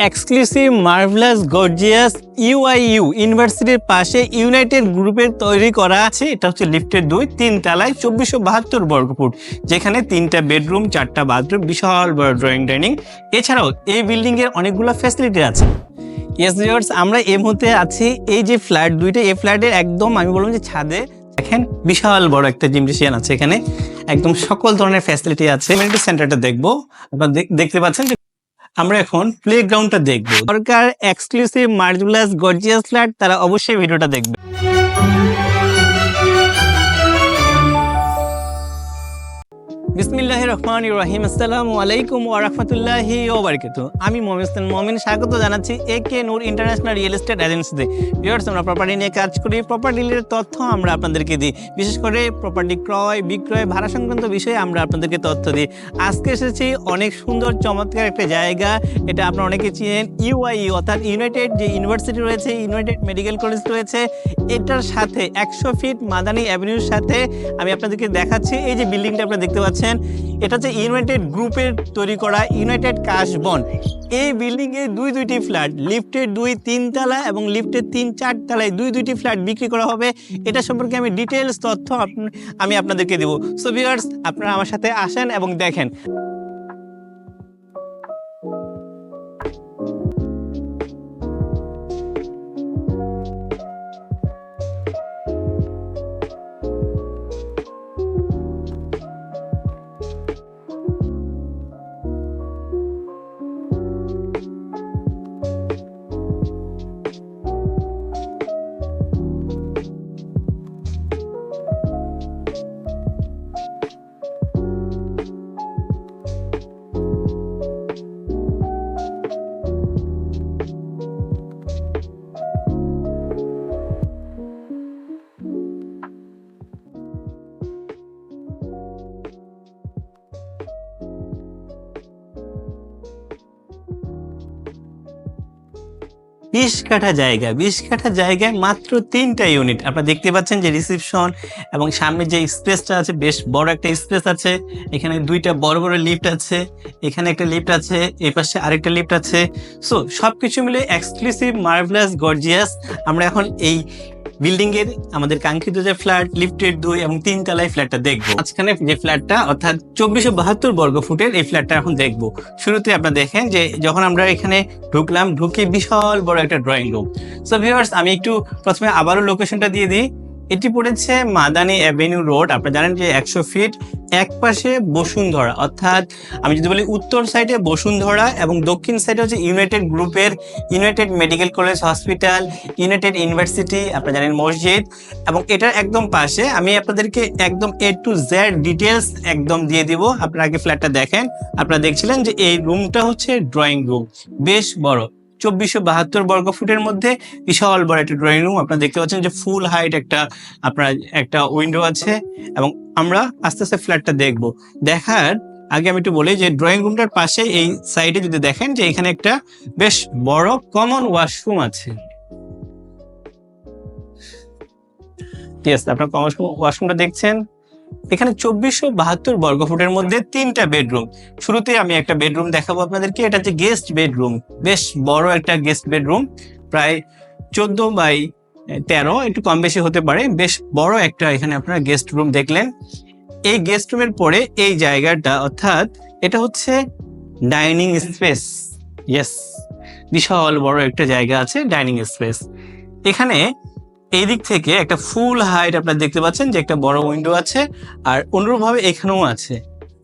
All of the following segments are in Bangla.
এক্সক্লুসিভ মার্ভেলাস গর্জিয়াস ইউআইইউ ইউনিভার্সিটির পাশে ইউনাইটেড গ্রুপের তৈরি করা আছে। এটা হচ্ছে লিফটের দুই, তিন তলায় চব্বিশশো বাহাত্তর বর্গফুট যেখানে তিনটা বেডরুম চারটা বাথরুম বিশাল বড় ড্রয়িং ডাইনিং এছাড়াও এই বিল্ডিং এর অনেকগুলো ফ্যাসিলিটি আছে। ইয়েস ভিউয়ার্স আমরা এই মুহূর্তে আছি এই যে ফ্ল্যাট দুইটা, এই ফ্ল্যাটের একদম, আমি বললাম যে ছাদে, দেখেন বিশাল বড় একটা জিমনেশিয়ান আছে এখানে। একদম সকল ধরনের ফ্যাসিলিটি আছে। সেন্টারটা দেখব। আপনারা দেখ- দেখতে পাচ্ছেন আমরা এখন প্লে গ্রাউন্ডটা দেখব Sarkar exclusive marvellous gorgeous flat তারা অবশ্যই ভিডিওটা দেখবে। বিসমিল্লাহ রহমান রহিম আসসালামু আলাইকুম ও রাহমাতুল্লাহি ওয়া বারাকাতুহু। আমি ইসলাম মমিন। স্বাগত জানাচ্ছি A K Noor international real estate এজেন্সিতে ভিউয়ার্স আমরা প্রপার্টি নিয়ে কাজ করি। প্রপার্টি ডিলের তথ্য আমরা আপনাদেরকে দিই। বিশেষ করে প্রপার্টি ক্রয়, বিক্রয়, ভাড়া সংক্রান্ত বিষয়ে আমরা আপনাদেরকে তথ্য দিই। আজকে এসেছি অনেক সুন্দর, চমৎকার একটা জায়গা। এটা আপনারা অনেকে চিনেন ইউআই অর্থাৎ ইউনাইটেড যে ইউনিভার্সিটি রয়েছে ইউনাইটেড মেডিকেল কলেজ রয়েছে, এটার সাথে একশো ফিট মাদানী অ্যাভিনিউর সাথে আমি আপনাদেরকে দেখাচ্ছি। এই যে বিল্ডিংটা আপনারা দেখতে পাচ্ছেন এটা হচ্ছে ইউনাইটেড গ্রুপের তৈরি করা ইউনাইটেড কাশবন এই বিল্ডিংয়ে দুই দুইটি ফ্ল্যাট লিফটের দুই তিন তলা এবং লিফটের তিন চার তলায় দুই দুইটি ফ্ল্যাট বিক্রি করা হবে। এটা সম্পর্কে আমি ডিটেলস তথ্য আমি আপনাদেরকে দেবো। সো ভিউয়ার্স আপনারা আমার সাথে আসেন এবং দেখেন। বিশ কাঠা জায়গা, বিশ কাঠা জায়গায় মাত্র তিনটা ইউনিট আপনারা দেখতে পাচ্ছেন যে রিসিপশন এবং সামনে যে স্পেসটা আছে, বেশ বড় একটা স্পেস আছে। এখানে দুইটা বড় বড় লিফট আছে, এখানে একটা লিফট আছে, এই পাশে আরেকটা লিফট আছে। সো সব কিছু মিলে এক্সক্লুসিভ মার্ভেলাস গর্জিয়াস আমরা এখন এই বিল্ডিং এর আমাদের কাঙ্ক্ষিত যে ফ্ল্যাট, লিফটের দুই এবং তিন তলায় ফ্ল্যাটটা দেখব। মাঝখানে যে ফ্ল্যাটটা, অর্থাৎ চব্বিশশো বাহাত্তর বর্গ ফুটের এই ফ্ল্যাটটা এখন দেখব। শুরুতে আপনারা দেখেন যে যখন আমরা এখানে ঢুকলাম, ঢুকে বিশাল বড় একটা ড্রয়িং রুম সো ভিউয়ার্স আমি একটু প্রথমে আবারও লোকেশনটা দিয়ে দিই। এটি পড়েছে মাদানি অ্যাভিনিউ রোড আপনারা জানেন যে একশো ফিট এক পাশে বসুন্ধরা, অর্থাৎ আমি যদি বলি উত্তর সাইডে বসুন্ধরা এবং দক্ষিণ সাইডে হচ্ছে ইউনাইটেড গ্রুপের United medical college hospital United university আপনারা জানেন মসজিদ এবং এটার একদম পাশে আমি আপনাদেরকে একদম এ টু জেড ডিটেলস একদম দিয়ে দিব। আপনারা আগে ফ্ল্যাটটা দেখেন। আপনারা দেখছিলেন যে এই রুমটা হচ্ছে ড্রয়িং রুম বেশ বড়। চব্বিশশো বাহাত্তর বর্গ ফুটের মধ্যে বিশাল বড় একটা ড্রয়িং রুম আপনারা দেখতে পাচ্ছেন যে ফুল হাইট একটা, আপনার একটা উইন্ডো আছে এবং আমরা আস্তে আস্তে ফ্ল্যাটটা দেখব। দেখার আগে আমি একটু বলি যে ড্রয়িং রুমটার পাশে এই সাইডে যদি দেখেন যে এখানে একটা বেশ বড় কমন ওয়াশরুম আছে। আপনার কমন ওয়াশরুমটা দেখছেন। এখানে চব্বিশশো বাহাত্তর বর্গ ফুটের মধ্যে তিনটা বেডরুম। শুরুতে আমি একটা বেডরুম দেখাবো আপনাদেরকে। এটা হচ্ছে গেস্ট বেডরুম। বেশ বড় একটা গেস্ট বেডরুম। প্রায় চোদ্দ বাই তেরো, একটু কম বেশি হতে পারে। বেশ বড় একটা এখানে আপনারা গেস্ট রুম দেখলেন। এই গেস্ট রুমের পরে এই জায়গাটা, অর্থাৎ এটা হচ্ছে ডাইনিং স্পেস। ইয়েস বিশাল বড় একটা জায়গা আছে ডাইনিং স্পেস। এখানে এই দিক থেকে একটা ফুল হাইট আপনারা দেখতে পাচ্ছেন যে একটা বড় উইন্ডো আছে আর অনুরূপভাবে এখানেও আছে।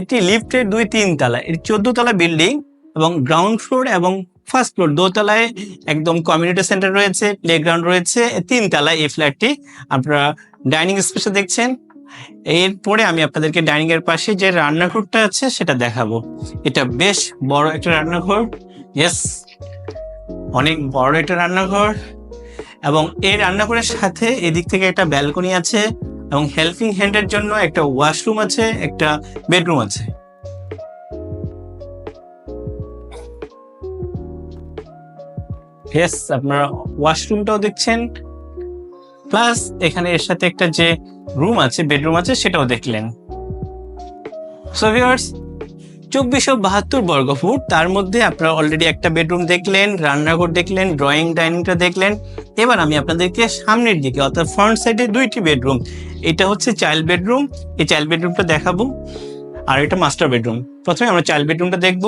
এটি লিফটের দুই তিন তলা এটি চোদ্দ তলা বিল্ডিং এবং গ্রাউন্ড ফ্লোর এবং ফার্স্ট ফ্লোর দোতলায় একদম কমিউনিটি সেন্টার রয়েছে প্লেগ্রাউন্ড রয়েছে তিন তলায় এই ফ্ল্যাটটি আপনারা ডাইনিং স্পেসে দেখছেন। এরপরে আমি আপনাদেরকে ডাইনিং এর পাশে যে রান্নাঘরটা আছে সেটা দেখাবো। এটা বেশ বড় একটা রান্নাঘর। ইয়েস অনেক বড় একটা রান্নাঘর। এবং এই রান্নাঘরের সাথে এদিক থেকে একটা ব্যালকনি আছে এবং হেল্পিং হ্যান্ডের জন্য একটা ওয়াশরুম আছে, একটা বেডরুম আছে। আপনারা ওয়াশরুমটাও দেখছেন। প্লাস এখানে এর সাথে একটা যে রুম আছে বেডরুম আছে, সেটাও দেখলেন। সো ভিউয়ার্স চব্বিশশো বাহাত্তর বর্গফুট তার মধ্যে আপনারা অলরেডি একটা বেডরুম দেখলেন, রান্নাঘর দেখলেন ড্রয়িং ডাইনিংটা দেখলেন। এবার আমি আপনাদেরকে সামনের দিকে, অর্থাৎ ফ্রন্ট সাইডে দুইটি বেডরুম এটা হচ্ছে চাইল্ড বেডরুম এই চাইল্ড বেডরুমটা দেখাবো। আর এটা মাস্টার বেডরুম প্রথমে আমরা চাইল্ড বেডরুমটা দেখব।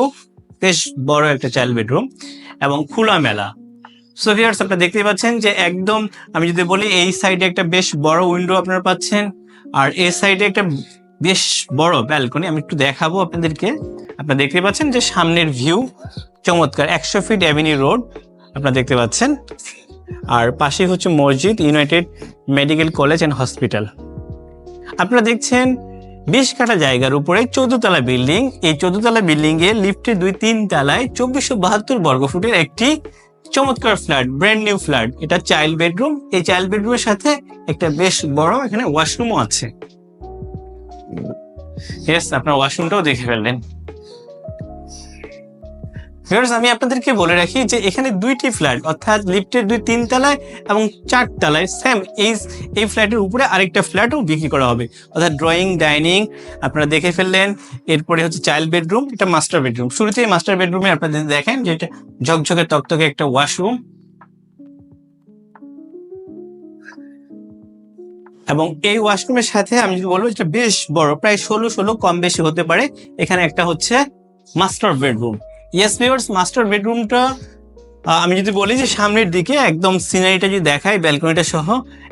বেশ বড় একটা চাইল্ড বেডরুম এবং খোলামেলা সো ভিউয়ার্স আপনারা দেখতেই পাচ্ছেন যে একদম, আমি যদি বলি, এই সাইডে একটা বেশ বড় উইন্ডো আপনারা পাচ্ছেন, আর এই সাইডে একটা বেশ বড় ব্যালকনি আমি একটু দেখাবো আপনাদেরকে। আপনারা দেখতে পাচ্ছেন যে সামনের ভিউ চমৎকার, একশো ফিট অ্যাভিনিউ রোড আপনারা দেখতে পাচ্ছেন। আর পাশে হচ্ছে মসজিদ United medical college and hospital আপনারা দেখছেন বিশ কাটা জায়গার উপরে চোদ্দতলা বিল্ডিং এই চোদ্দতলা বিল্ডিং এ লিফটে দুই, তিন তলায় চব্বিশশো বাহাত্তর বর্গফুটের একটি চমৎকার ফ্ল্যাট ব্র্যান্ড নিউ ফ্ল্যাট এটা চাইল্ড বেডরুম এই চাইল্ড বেডরুমের সাথে একটা বেশ বড় এখানে ওয়াশরুমও আছে। ইয়েস আপনার ওয়াশরুমটাও দেখে ফেললেন। Viewers, আমি আপনাদেরকে বলে রাখি যে এখানে দুইটি ফ্ল্যাট অর্থাৎ লিফটের দুই তিন তলায় এবং চার তলায় সেম এই এই ফ্ল্যাটের উপরে আরেকটা ফ্ল্যাটও বিক্রি করা হবে। অর্থাৎ ড্রয়িং ডাইনিং আপনারা দেখে ফেললেন। এরপরে হচ্ছে চাইল্ড বেডরুম এটা মাস্টার বেডরুম শুরুতেই মাস্টার বেডরুমে আপনারা যদি দেখেন যে এটা ঝকঝকে তকতকে একটা ওয়াশরুম এবং এই ওয়াশরুমের সাথে আমি যদি বলব এটা বেশ বড়, প্রায় ষোলো ষোলো কম বেশি হতে পারে। এখানে একটা হচ্ছে master bedroom yes viewers master বেডরুমটা আমি যদি বলি যে সামনের দিকে একদম সিনারিটা যদি দেখাই ব্যালকনিটা সহ,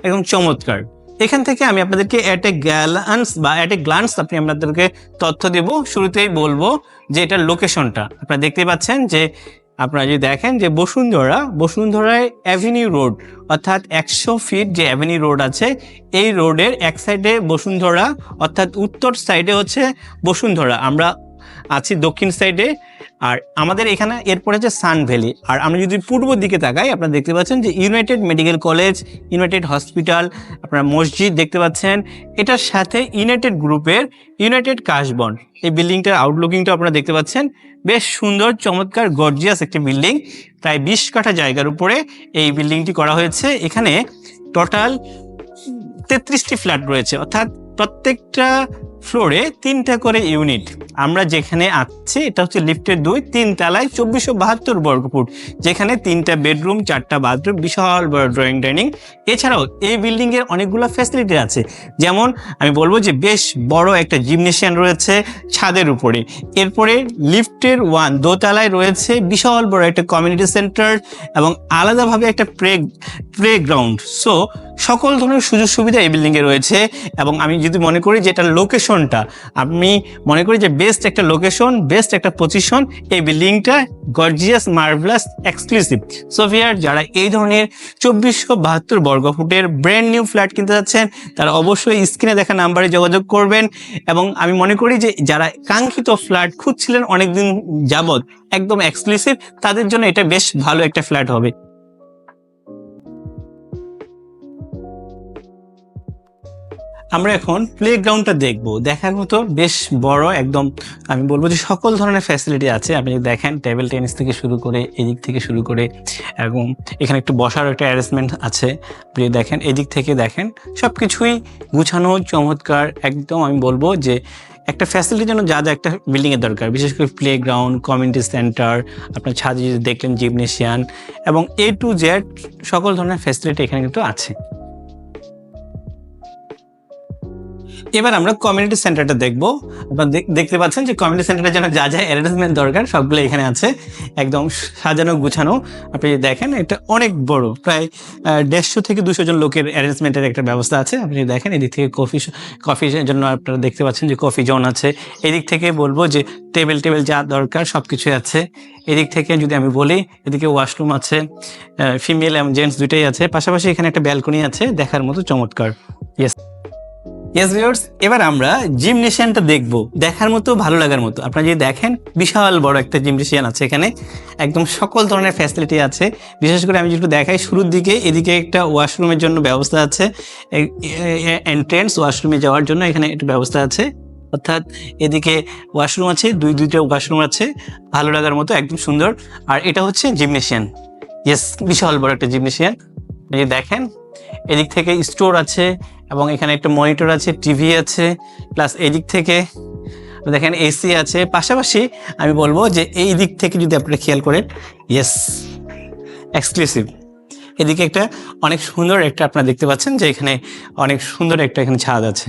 একদম চমৎকার। এখান থেকে আমি আপনাদেরকে অ্যাট এ গ্যালান্স বা অ্যাট এ গ্লান্স আপনি আপনাদেরকে তথ্য দেব। শুরুতেই বলব যে এটার লোকেশনটা আপনারা দেখতে পাচ্ছেন যে আপনারা যদি দেখেন যে বসুন্ধরা, বসুন্ধরায় অ্যাভিনিউ রোড অর্থাৎ একশো ফিট যে অ্যাভিনিউ রোড আছে, এই রোডের এক সাইডে বসুন্ধরা, অর্থাৎ উত্তর সাইডে হচ্ছে বসুন্ধরা। আমরা আছি দক্ষিণ সাইডে আর আমাদের এখানে এরপরে হচ্ছে সান ভ্যালি আর আমরা যদি পূর্ব দিকে তাকাই, আপনারা দেখতে পাচ্ছেন যে United medical college United hospital আপনারা মসজিদ দেখতে পাচ্ছেন। এটার সাথে ইউনাইটেড গ্রুপের ইউনাইটেড কাশবন এই বিল্ডিংটার আউটলুকিংটা আপনারা দেখতে পাচ্ছেন। বেশ সুন্দর, চমৎকার গর্জিয়াস একটি বিল্ডিং প্রায় বিশ কাঠা জায়গার উপরে এই বিল্ডিংটি করা হয়েছে। এখানে টোটাল তেত্রিশটি ফ্ল্যাট রয়েছে। অর্থাৎ প্রত্যেকটা ফ্লোরে তিনটা করে ইউনিট। আমরা যেখানে আছি, এটা হচ্ছে লিফটের দুই, তিন তলায় চব্বিশশো বাহাত্তর বর্গফুট যেখানে তিনটা বেডরুম, চারটা বাথরুম, বিশাল বড় ড্রয়িং ডাইনিং। এছাড়াও এই বিল্ডিং এর অনেকগুলো ফ্যাসিলিটি আছে। যেমন আমি বলব যে বেশ বড় একটা জিমনেশিয়ান রয়েছে ছাদের উপরে। এরপরে লিফটের ওয়ান দোতলায় রয়েছে বিশাল বড় একটা কমিউনিটি সেন্টার এবং আলাদাভাবে একটা প্লে প্লে গ্রাউন্ড সো, সকল ধরনের সুযোগ সুবিধা এই বিল্ডিংয়ে রয়েছে এবং আমি যদি মনে করি যে এটার লোকেশনটা আমি মনে করি যে বেস্ট একটা লোকেশন বেস্ট একটা পজিশন এই বিল্ডিংটা গর্জিয়াস মার্ভেলাস এক্সক্লুসিভ সোফিয়ার যারা এই ধরনের চব্বিশশো বাহাত্তর বর্গফুটের ব্র্যান্ড নিউ ফ্ল্যাট কিনতে যাচ্ছেন, তারা অবশ্যই স্ক্রিনে দেখা নাম্বারে যোগাযোগ করবেন। এবং আমি মনে করি যে যারা কাঙ্ক্ষিত ফ্ল্যাট খুঁজছিলেন অনেকদিন যাবৎ, একদম এক্সক্লুসিভ তাদের জন্য এটা বেশ ভালো একটা ফ্ল্যাট হবে। আমরা এখন প্লে গ্রাউন্ডটা দেখব। দেখার মতো বেশ বড় একদম, আমি বলব যে সকল ধরনের ফ্যাসিলিটি আছে। আপনি দেখেন টেবিল টেনিস থেকে শুরু করে, এদিক থেকে শুরু করে, এবং এখানে একটু বসার একটা অ্যারেঞ্জমেন্ট আছে। আপনি দেখেন এদিক থেকে দেখেন সব কিছুই গুছানো চমৎকার। একদম আমি বলব যে একটা ফ্যাসিলিটির জন্য যা যা একটা বিল্ডিংয়ের দরকার। বিশেষ করে প্লে গ্রাউন্ড কমিউনিটি সেন্টার আপনার ছাদে দেখলেন জিমনেশিয়ান এবং এ টু জেড সকল ধরনের ফ্যাসিলিটি এখানে কিন্তু আছে। এবার আমরা কমিউনিটি সেন্টারটা দেখব। আপনারা দেখ- দেখতে পাচ্ছেন যে কমিউনিটি সেন্টারের জন্য যা যা অ্যারেঞ্জমেন্ট দরকার, সবগুলো এখানে আছে। একদম সাজানো, গুছানো। আপনি দেখেন, এটা অনেক বড়। প্রায় দেড়শো থেকে দুশো জন লোকের অ্যারেঞ্জমেন্টের একটা ব্যবস্থা আছে। আপনি দেখেন, এদিক থেকে কফি কফির জন্য আপনারা দেখতে পাচ্ছেন যে কফি জোন আছে। এদিক থেকে বলব যে টেবিল টেবিল যা দরকার সব কিছুই আছে। এদিক থেকে যদি আমি বলি, এদিকে ওয়াশরুম আছে ফিমেল এবং জেন্টস দুইটাই আছে। পাশাপাশি এখানে একটা ব্যালকনি আছে, দেখার মতো চমৎকার। ইয়েস ইয়েস ভিউয়ার্স এবার আমরা জিমনেশিয়ানটা দেখব। দেখার মতো, ভালো লাগার মতো। আপনারা যদি দেখেন, বিশাল বড় একটা জিমনেশিয়ান আছে এখানে। একদম সকল ধরনের ফ্যাসিলিটি আছে। বিশেষ করে আমি যেটু দেখাই, শুরুর দিকে এদিকে একটা ওয়াশরুমের জন্য ব্যবস্থা আছে। এন্ট্রেন্স ওয়াশরুমে যাওয়ার জন্য এখানে একটা ব্যবস্থা আছে। অর্থাৎ এদিকে ওয়াশরুম আছে, দুই, দুইটা ওয়াশরুম আছে। ভালো লাগার মতো, একদম সুন্দর। আর এটা হচ্ছে জিমনেশিয়ান ইয়েস বিশাল বড় একটা জিমনেশিয়ান আপনি দেখেন এদিক থেকে স্টোর আছে এবং এখানে একটা মনিটর আছে, টিভি আছে, প্লাস এদিক থেকে দেখেন এসি আছে। পাশাপাশি আমি বলব যে এই দিক থেকে যদি আপনারা খেয়াল করেন ইয়েস এক্সক্লুসিভ এদিকে একটা অনেক সুন্দর একটা আপনারা দেখতে পাচ্ছেন যে এখানে অনেক সুন্দর একটা এখানে ছাদ আছে।